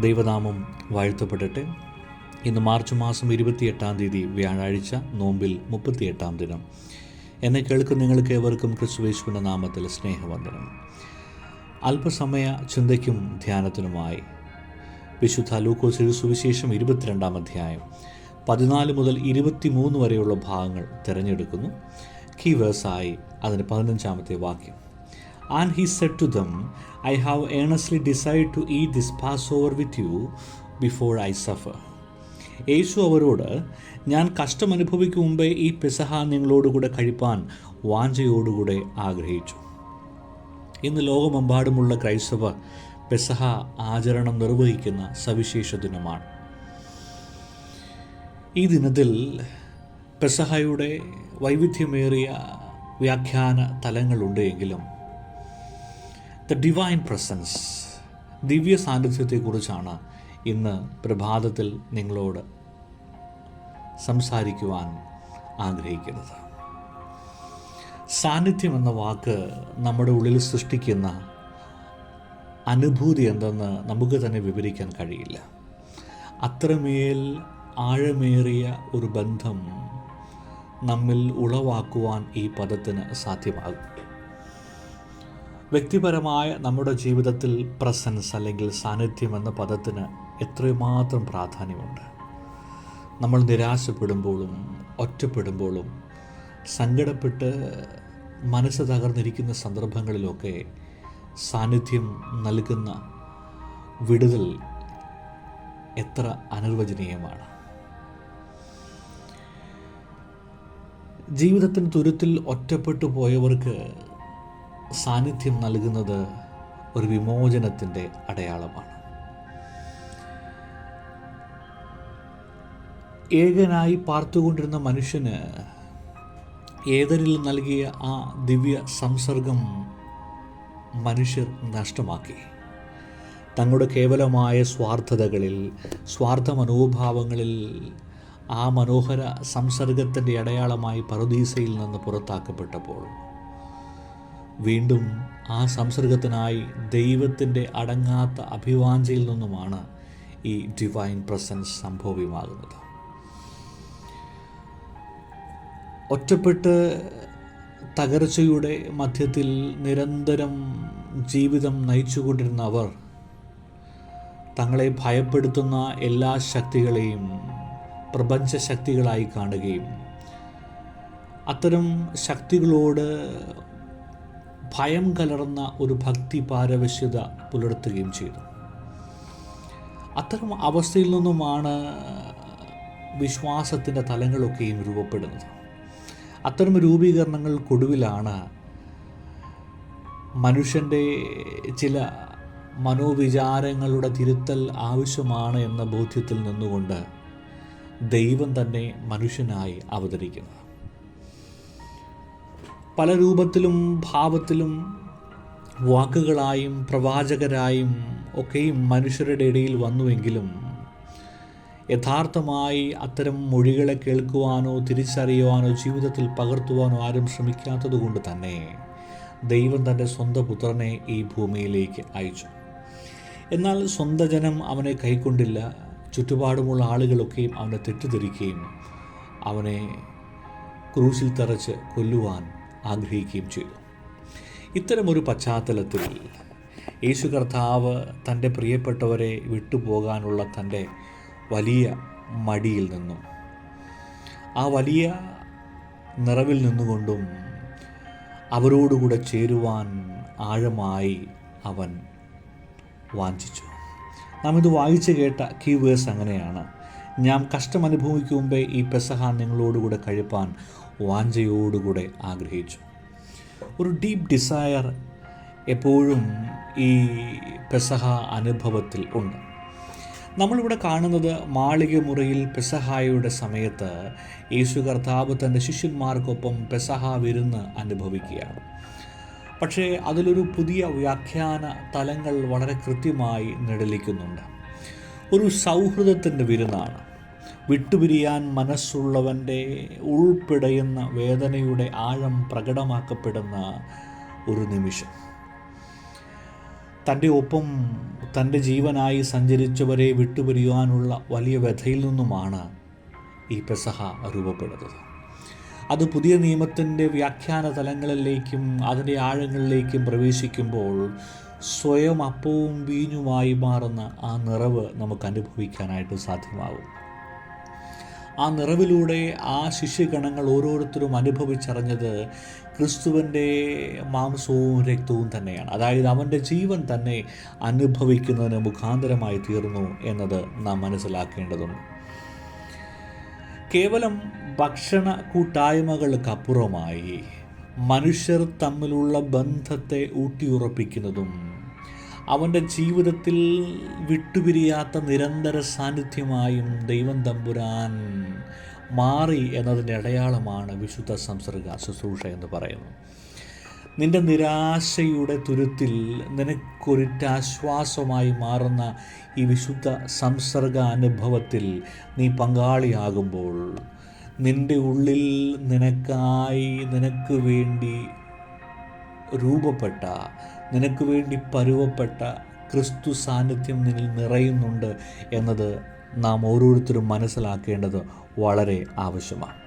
ദൈവനാമം വാഴ്ത്തപ്പെടട്ടെ. ഇന്ന് മാർച്ച് മാസം ഇരുപത്തിയെട്ടാം തീയതി വ്യാഴാഴ്ച നോമ്പിൽ മുപ്പത്തിയെട്ടാം ദിനം. എന്നെ കേൾക്കുന്ന നിങ്ങൾക്ക് ഏവർക്കും ക്രിസ്തുവേശുവിന്റെ നാമത്തിൽ സ്നേഹവന്ദനം. അല്പസമയ ചിന്തയ്ക്കും ധ്യാനത്തിനുമായി വിശുദ്ധ ലൂക്കോസ് സുവിശേഷം ഇരുപത്തിരണ്ടാം അധ്യായം പതിനാല് മുതൽ ഇരുപത്തിമൂന്ന് വരെയുള്ള ഭാഗങ്ങൾ തിരഞ്ഞെടുക്കുന്നു. കീവേഴ്സായി അതിന്റെ പതിനഞ്ചാമത്തെ വാക്യം. And he set to them I have earnestly decide to eat this passover with you before I suffer Yesu അവരോട് ഞാൻ കഷ്ടമനുഭവിക്കും മുമ്പേ ഈ പെസഹ നിങ്ങളോടുകൂടെ കഴിപ്പാൻ വാഞ്ചയോടുകൂടെ ആഗ്രഹിച്ചു. ഇന്ന് ലോകമെമ്പാടുമുള്ള ക്രൈസ്തവർ പെസഹ ആചരണം നിർവഹിക്കുന്ന സവിശേഷ ദിനമാണ്. ഈ ദിനത്തിൽ പെസഹയുടെ വൈവിധ്യമേറിയ വ്യാഖ്യാന തലങ്ങളുണ്ട് എങ്കിലും ദ ഡിവൈൻ പ്രസൻസ് ദിവ്യ സാന്നിധ്യത്തെക്കുറിച്ചാണ് ഇന്ന് പ്രഭാതത്തിൽ നിങ്ങളോട് സംസാരിക്കുവാൻ ആഗ്രഹിക്കുന്നത്. സാന്നിധ്യം എന്ന വാക്ക് നമ്മുടെ ഉള്ളിൽ സൃഷ്ടിക്കുന്ന അനുഭൂതി എന്തെന്ന് നമുക്ക് തന്നെ വിവരിക്കാൻ കഴിയില്ല. അത്രമേൽ ആഴമേറിയ ഒരു ബന്ധം നമ്മിൽ ഉളവാക്കുവാൻ ഈ പദത്തിന് സാധ്യമാകും. വ്യക്തിപരമായ നമ്മുടെ ജീവിതത്തിൽ പ്രസൻസ് അല്ലെങ്കിൽ സാന്നിധ്യം എന്ന പദത്തിന് എത്രമാത്രം പ്രാധാന്യമുണ്ട്? നമ്മൾ നിരാശപ്പെടുമ്പോഴും ഒറ്റപ്പെടുമ്പോഴും സങ്കടപ്പെട്ട് മനസ്സ് തകർന്നിരിക്കുന്ന സന്ദർഭങ്ങളിലൊക്കെ സാന്നിധ്യം നൽകുന്ന വിടുതൽ എത്ര അനിർവചനീയമാണ്? ജീവിതത്തിന് തുരുത്തിൽ ഒറ്റപ്പെട്ടു പോയവർക്ക് സാന്നിധ്യം നൽകുന്നത് ഒരു വിമോചനത്തിന്റെ അടയാളമാണ്. ഏകനായി പാർത്തുകൊണ്ടിരുന്ന മനുഷ്യന് ഏതരിൽ നൽകിയ ആ ദിവ്യ സംസർഗം മനുഷ്യർ നഷ്ടമാക്കി. തങ്ങളുടെ കേവലമായ സ്വാർത്ഥതകളിൽ സ്വാർത്ഥ മനോഭാവങ്ങളിൽ ആ മനോഹര സംസർഗത്തിന്റെ അടയാളമായി പറുദീസയിൽ നിന്ന് പുറത്താക്കപ്പെട്ടപ്പോൾ വീണ്ടും ആ സംസർഗത്തിനായി ദൈവത്തിന്റെ അടങ്ങാത്ത അഭിവാഞ്ചയിൽ നിന്നുമാണ് ഈ ഡിവൈൻ പ്രസൻസ് സംഭവ്യമാകുന്നത്. ഒറ്റപ്പെട്ട് തകർച്ചയുടെ മധ്യത്തിൽ നിരന്തരം ജീവിതം നയിച്ചുകൊണ്ടിരുന്ന അവർ തങ്ങളെ ഭയപ്പെടുത്തുന്ന എല്ലാ ശക്തികളെയും പ്രപഞ്ച ശക്തികളായി കാണുകയും അത്തരം ശക്തികളോട് ഭയം കലർന്ന ഒരു ഭക്തി പാരവശ്യത പുലർത്തുകയും ചെയ്തു. അത്തരം അവസ്ഥയിൽ നിന്നുമാണ് വിശ്വാസത്തിന്റെ തലങ്ങളൊക്കെയും രൂപപ്പെടുന്നത്. അത്തരം രൂപീകരണങ്ങൾക്കൊടുവിലാണ് മനുഷ്യന്റെ ചില മനോവിചാരങ്ങളുടെ തിരുത്തൽ ആവശ്യമാണ് എന്ന ബോധ്യത്തിൽ നിന്നുകൊണ്ട് ദൈവം തന്നെ മനുഷ്യനായി അവതരിക്കുന്നത്. പല രൂപത്തിലും ഭാവത്തിലും വാക്കുകളായും പ്രവാചകരായും ഒക്കെയും മനുഷ്യരുടെ ഇടയിൽ വന്നുവെങ്കിലും യഥാർത്ഥമായി അത്തരം മൊഴികളെ കേൾക്കുവാനോ തിരിച്ചറിയുവാനോ ജീവിതത്തിൽ പകർത്തുവാനോ ആരും ശ്രമിക്കാത്തതുകൊണ്ട് തന്നെ ദൈവം തന്റെ സ്വന്തം പുത്രനെ ഈ ഭൂമിയിലേക്ക് അയച്ചു. എന്നാൽ സ്വന്തം ജനം അവനെ കൈക്കൊണ്ടില്ല. ചുറ്റുപാടുമുള്ള ആളുകളൊക്കെയും അവനെ തെറ്റിദ്ധരിക്കുകയും അവനെ ക്രൂശിൽ തറച്ച് കൊല്ലുവാൻ ആഗ്രഹിക്കുകയും ചെയ്തു. ഇത്തരമൊരു പശ്ചാത്തലത്തിൽ യേശു കർത്താവ് തന്റെ പ്രിയപ്പെട്ടവരെ വിട്ടുപോകാനുള്ള തന്റെ വലിയ മടിയിൽ നിന്നും ആ വലിയ നിറവിൽ നിന്നുകൊണ്ടും അവരോടുകൂടെ ചേരുവാൻ ആഴമായി അവൻ വാഞ്ചിച്ചു. നാം ഇത് വായിച്ചു കേട്ട കീവേഴ്സ് അങ്ങനെയാണ്. ഞാൻ കഷ്ടം അനുഭവിക്കുമ്പേ ഈ പെസഹ നിങ്ങളോടുകൂടെ കഴിപ്പാൻ വാഞ്ചയോടുകൂടെ ആഗ്രഹിച്ചു. ഒരു ഡീപ്പ് ഡിസയർ എപ്പോഴും ഈ പെസഹ അനുഭവത്തിൽ ഉണ്ട്. നമ്മളിവിടെ കാണുന്നത് മാളിക മുറിയിൽ പെസഹായയുടെ സമയത്ത് യേശു കർത്താവ് തന്റെ ശിഷ്യന്മാർക്കൊപ്പം പെസഹ വിരുന്ന് അനുഭവിക്കുകയാണ്. പക്ഷേ അതിലൊരു പുതിയ വ്യാഖ്യാന തലങ്ങൾ വളരെ കൃത്യമായി നിഴലിക്കുന്നുണ്ട്. ഒരു സൗഹൃദത്തിന്റെ വിരുന്നാണ്. വിട്ടുപിരിയാൻ മനസ്സുള്ളവന്റെ ഉൾപ്പിടയുന്ന വേദനയുടെ ആഴം പ്രകടമാക്കപ്പെടുന്ന ഒരു നിമിഷം. തന്റെ ഒപ്പം തന്റെ ജീവനായി സഞ്ചരിച്ചവരെ വിട്ടുപിരിയുവാനുള്ള വലിയ വ്യഥയിൽ നിന്നുമാണ് ഈ പെസഹ രൂപപ്പെടുന്നത്. അത് പുതിയ നിയമത്തിന്റെ വ്യാഖ്യാന തലങ്ങളിലേക്കും അതിന്റെ ആഴങ്ങളിലേക്കും പ്രവേശിക്കുമ്പോൾ സ്വയം അപ്പവും വീഞ്ഞുമായി മാറുന്ന ആ നിറവ് നമുക്ക് അനുഭവിക്കാനായിട്ട് സാധ്യമാകും. ആ നിറവിലൂടെ ആ ശിഷ്യഗണങ്ങൾ ഓരോരുത്തരും അനുഭവിച്ചറിഞ്ഞത് ക്രിസ്തുവിന്റെ മാംസവും രക്തവും തന്നെയാണ്. അതായത് അവന്റെ ജീവൻ തന്നെ അനുഭവിക്കുന്നതിന് മുഖാന്തരമായി തീർന്നു എന്നത് നാം മനസ്സിലാക്കേണ്ടതുണ്ട്. കേവലം ഭക്ഷണ കൂട്ടായ്മകൾക്കപ്പുറമായി മനുഷ്യർ തമ്മിലുള്ള ബന്ധത്തെ ഊട്ടിയുറപ്പിക്കുന്നതും അവന്റെ ജീവിതത്തിൽ വിട്ടുപിരിയാത്ത നിരന്തര സാന്നിധ്യമായും ദൈവം തമ്പുരാൻ മാറി എന്നതിന്റെ അടയാളമാണ് വിശുദ്ധ സംസർഗ ശുശ്രൂഷ എന്ന് പറയുന്നത് നിന്റെ നിരാശയുടെ തുരുത്തിൽ നിനക്കൊരിറ്റാശ്വാസമായി മാറുന്ന ഈ വിശുദ്ധ സംസർഗ അനുഭവത്തിൽ നീ പങ്കാളിയാകുമ്പോൾ നിന്റെ ഉള്ളിൽ നിനക്കായി നിനക്ക് വേണ്ടി രൂപപ്പെട്ട നിനക്ക് വേണ്ടി പരുവപ്പെട്ട ക്രിസ്തു സാന്നിധ്യം നിന്നിൽ നിറയുന്നുണ്ട് എന്നത് നാം ഓരോരുത്തരും മനസ്സിലാക്കേണ്ടത് വളരെ ആവശ്യമാണ്.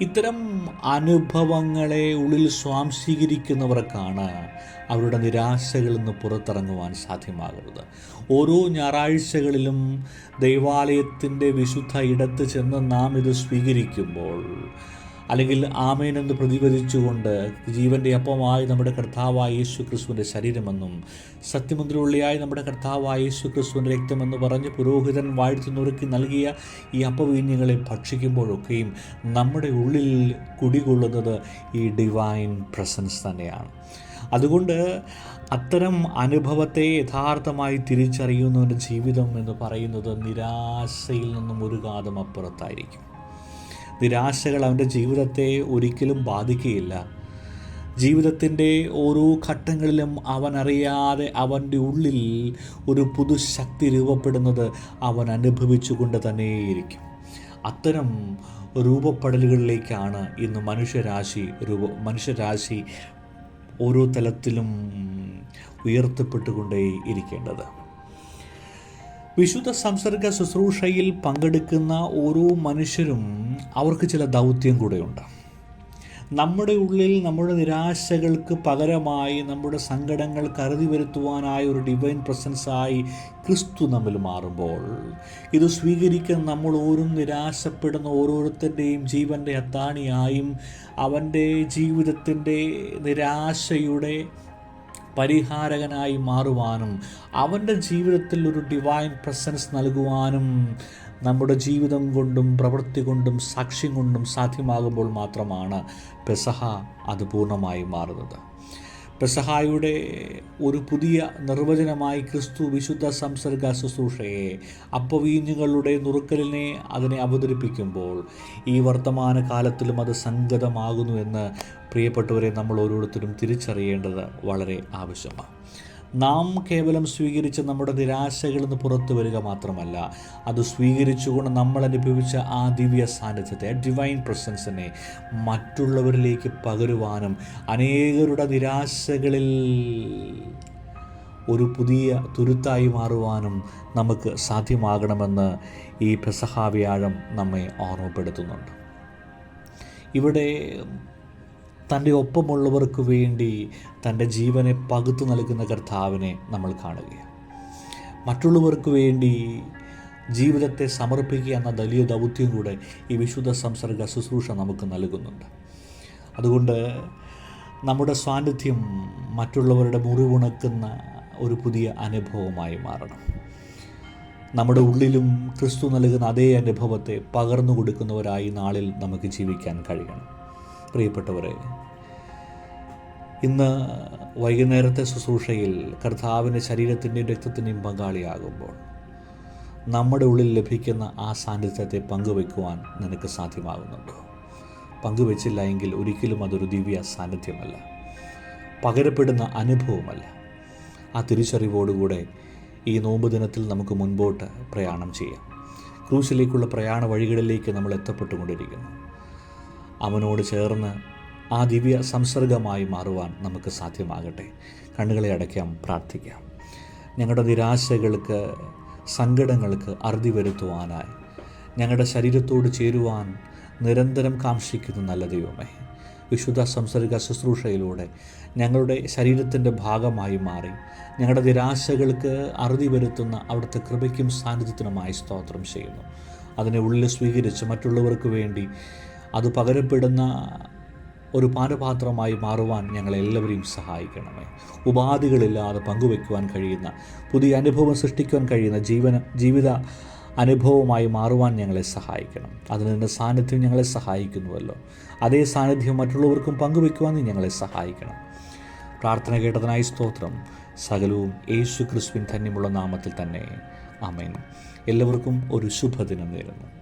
ഇത്തരം അനുഭവങ്ങളെ ഉള്ളിൽ സ്വാംശീകരിക്കുന്നവർക്കാണ് അവരുടെ നിരാശകളിൽ നിന്ന് പുറത്തിറങ്ങുവാൻ സാധ്യമാകുന്നത്. ഓരോ ഞായറാഴ്ചകളിലും ദൈവാലയത്തിന്റെ വിശുദ്ധ ഇടത്ത് ചെന്ന് നാം ഇത് സ്വീകരിക്കുമ്പോൾ അല്ലെങ്കിൽ ആമേനെന്ന് പ്രതിപദിച്ചുകൊണ്ട് ജീവന്റെ അപ്പമായി നമ്മുടെ കർത്താവായ യേശു ക്രിസ്തുവിന്റെ ശരീരമെന്നും സത്യമന്ത്രിയുള്ളിയായി നമ്മുടെ കർത്താവായ യേശു ക്രിസ്തുവിന്റെ രക്തമെന്ന് പറഞ്ഞ് പുരോഹിതൻ വാഴ്ത്തി നുറുക്കി നൽകിയ ഈ അപ്പവീഞ്ഞങ്ങളെ ഭക്ഷിക്കുമ്പോഴൊക്കെയും നമ്മുടെ ഉള്ളിൽ കുടികൊള്ളുന്നത് ഈ ഡിവൈൻ പ്രസൻസ് തന്നെയാണ്. അതുകൊണ്ട് അത്തരം അനുഭവത്തെ യഥാർത്ഥമായി തിരിച്ചറിയുന്നവന്റെ ജീവിതം എന്ന് പറയുന്നത് നിരാശയിൽ നിന്നും ഒരു കാതം അപ്പുറത്തായിരിക്കും നിരാശകൾ അവന്റെ ജീവിതത്തെ ഒരിക്കലും ബാധിക്കുകയില്ല. ജീവിതത്തിന്റെ ഓരോ ഘട്ടങ്ങളിലും അവൻ അറിയാതെ അവന്റെ ഉള്ളിൽ ഒരു പുതുശക്തി രൂപപ്പെടുന്നത് അവൻ അനുഭവിച്ചുകൊണ്ട് തന്നെയിരിക്കും. അത്തരം രൂപപ്പെടലുകളിലേക്കാണ് ഇന്ന് മനുഷ്യരാശി രൂപ മനുഷ്യരാശി ഓരോ തലത്തിലും ഉയർത്തപ്പെട്ടുകൊണ്ടേ ഇരിക്കേണ്ടത്. വിശുദ്ധ സംസർഗ ശുശ്രൂഷയിൽ പങ്കെടുക്കുന്ന ഓരോ മനുഷ്യരും അവർക്ക് ചില ദൗത്യം കൂടെയുണ്ട്. നമ്മുടെ ഉള്ളിൽ നമ്മുടെ നിരാശകൾക്ക് പകരമായി നമ്മുടെ സങ്കടങ്ങൾ കരുതി വരുത്തുവാനായ ഒരു ഡിവൈൻ പ്രസൻസായി ക്രിസ്തു നമ്മിൽ മാറുമ്പോൾ ഇത് സ്വീകരിക്കാൻ നമ്മൾ ഓരോ നിരാശപ്പെടുന്ന ഓരോരുത്തരുടെയും ജീവന്റെ അത്താണിയായും അവന്റെ ജീവിതത്തിന്റെ നിരാശയുടെ പരിഹാരകനായി മാറുവാനും അവന്റെ ജീവിതത്തിൽ ഒരു ഡിവൈൻ പ്രസൻസ് നൽകുവാനും നമ്മുടെ ജീവിതം കൊണ്ടും പ്രവൃത്തി കൊണ്ടും സാക്ഷ്യം കൊണ്ടും സാധ്യമാകുമ്പോൾ മാത്രമാണ് പെസഹ അത് പൂർണമായി മാറുന്നത്. പെസഹായുടെ ഒരു പുതിയ നിർവചനമായി ക്രിസ്തു വിശുദ്ധ സംസർഗ ശുശ്രൂഷയെ അപ്പവീഞ്ഞുകളുടെ നുറുക്കലിനെ അതിനെ അവതരിപ്പിക്കുമ്പോൾ ഈ വർത്തമാന കാലത്തിലും അത് സംഗതമാകുന്നു എന്ന് പ്രിയപ്പെട്ടവരെ നമ്മൾ ഓരോരുത്തരും തിരിച്ചറിയേണ്ടത് വളരെ ആവശ്യമാണ്. നാം കേവലം സ്വീകരിച്ച നമ്മുടെ നിരാശകളിൽ നിന്ന് പുറത്തു വരിക മാത്രമല്ല അത് സ്വീകരിച്ചുകൊണ്ട് നമ്മൾ അനുഭവിച്ച ആ ദിവ്യ സാന്നിധ്യത്തെ ആ ഡിവൈൻ പ്രസൻസിനെ മറ്റുള്ളവരിലേക്ക് പകരുവാനും അനേകരുടെ നിരാശകളിൽ ഒരു പുതിയ തുരുത്തായി മാറുവാനും നമുക്ക് സാധ്യമാകണമെന്ന് ഈ പെസഹാവ്യാഴം നമ്മെ ഓർമ്മപ്പെടുത്തുന്നുണ്ട്. ഇവിടെ തന്റെ ഒപ്പമുള്ളവർക്ക് വേണ്ടി തന്റെ ജീവനെ പകുത്തു നൽകുന്ന കർത്താവിനെ നമ്മൾ കാണുകയാണ്. മറ്റുള്ളവർക്ക് വേണ്ടി ജീവിതത്തെ സമർപ്പിക്കുക എന്ന വലിയ ദൗത്യം കൂടെ ഈ വിശുദ്ധ സംസർഗ ശുശ്രൂഷ നമുക്ക് നൽകുന്നുണ്ട്. അതുകൊണ്ട് നമ്മുടെ സാന്നിധ്യം മറ്റുള്ളവരുടെ മുറിവുണക്കുന്ന ഒരു പുതിയ അനുഭവമായി മാറണം. നമ്മുടെ ഉള്ളിലും ക്രിസ്തു നൽകുന്ന അതേ അനുഭവത്തെ പകർന്നു കൊടുക്കുന്നവരായി നാളിൽ നമുക്ക് ജീവിക്കാൻ കഴിയണം. പ്രിയപ്പെട്ടവരെ ഇന്ന് വൈകുന്നേരത്തെ ശുശ്രൂഷയിൽ കർത്താവിന്റെ ശരീരത്തിന്റെയും രക്തത്തിന്റെയും പങ്കാളിയാകുമ്പോൾ നമ്മുടെ ഉള്ളിൽ ലഭിക്കുന്ന ആ സാന്നിധ്യത്തെ പങ്കുവെക്കുവാൻ നിനക്ക് സാധ്യമാകുന്നുണ്ടോ? പങ്കുവെച്ചില്ല എങ്കിൽ ഒരിക്കലും അതൊരു ദിവ്യ സാന്നിധ്യമല്ല. പകരപ്പെടുന്ന അനുഭവമല്ല. ആ തിരിച്ചറിവോടുകൂടെ ഈ നോമ്പ് ദിനത്തിൽ നമുക്ക് മുൻപോട്ട് പ്രയാണം ചെയ്യാം. ക്രൂസിലേക്കുള്ള പ്രയാണ വഴികളിലേക്ക് നമ്മൾ എത്തപ്പെട്ടുകൊണ്ടിരിക്കുന്നു. അവനോട് ചേർന്ന് ആ ദിവ്യ സംസർഗമായി മാറുവാൻ നമുക്ക് സാധ്യമാകട്ടെ. കണ്ണുകളെ അടയ്ക്കാം പ്രാർത്ഥിക്കാം. ഞങ്ങളുടെ നിരാശകൾക്ക് സങ്കടങ്ങൾക്ക് അറുതി വരുത്തുവാനായി. ഞങ്ങളുടെ ശരീരത്തോട് ചേരുവാൻ നിരന്തരം കാംക്ഷിക്കുന്ന നല്ല ദൈവമേ വിശുദ്ധ സംസർഗ ശുശ്രൂഷയിലൂടെ ഞങ്ങളുടെ ശരീരത്തിന്റെ ഭാഗമായി മാറി ഞങ്ങളുടെ നിരാശകൾക്ക് അറുതി വരുത്തുന്ന അവിടുത്തെ കൃപയ്ക്കും സാന്നിധ്യത്തിനുമായി സ്തോത്രം ചെയ്യുന്നു. അതിനെ ഉള്ളിൽ സ്വീകരിച്ച് മറ്റുള്ളവർക്ക് വേണ്ടി അത് പകരപ്പെടുന്ന ഒരു പാനപാത്രമായി മാറുവാൻ ഞങ്ങളെല്ലാവരെയും സഹായിക്കണമേ. ഉപാധികളില്ലാതെ പങ്കുവയ്ക്കുവാൻ കഴിയുന്ന പുതിയ അനുഭവം സൃഷ്ടിക്കുവാൻ കഴിയുന്ന ജീവന ജീവിത അനുഭവമായി മാറുവാൻ ഞങ്ങളെ സഹായിക്കണം. അതിന് നിന്റെ സാന്നിധ്യം ഞങ്ങളെ സഹായിക്കുന്നുവല്ലോ. അതേ സാന്നിധ്യം മറ്റുള്ളവർക്കും പങ്കുവയ്ക്കുവാൻ നീ ഞങ്ങളെ സഹായിക്കണം. പ്രാർത്ഥന കേട്ടതിനായി സ്തോത്രം. സകലവും യേശു ക്രിസ്തുവിൻ ധന്യമുള്ള നാമത്തിൽ തന്നെ. ആമേൻ. എല്ലാവർക്കും ഒരു ശുഭദിനം നേരുന്നു.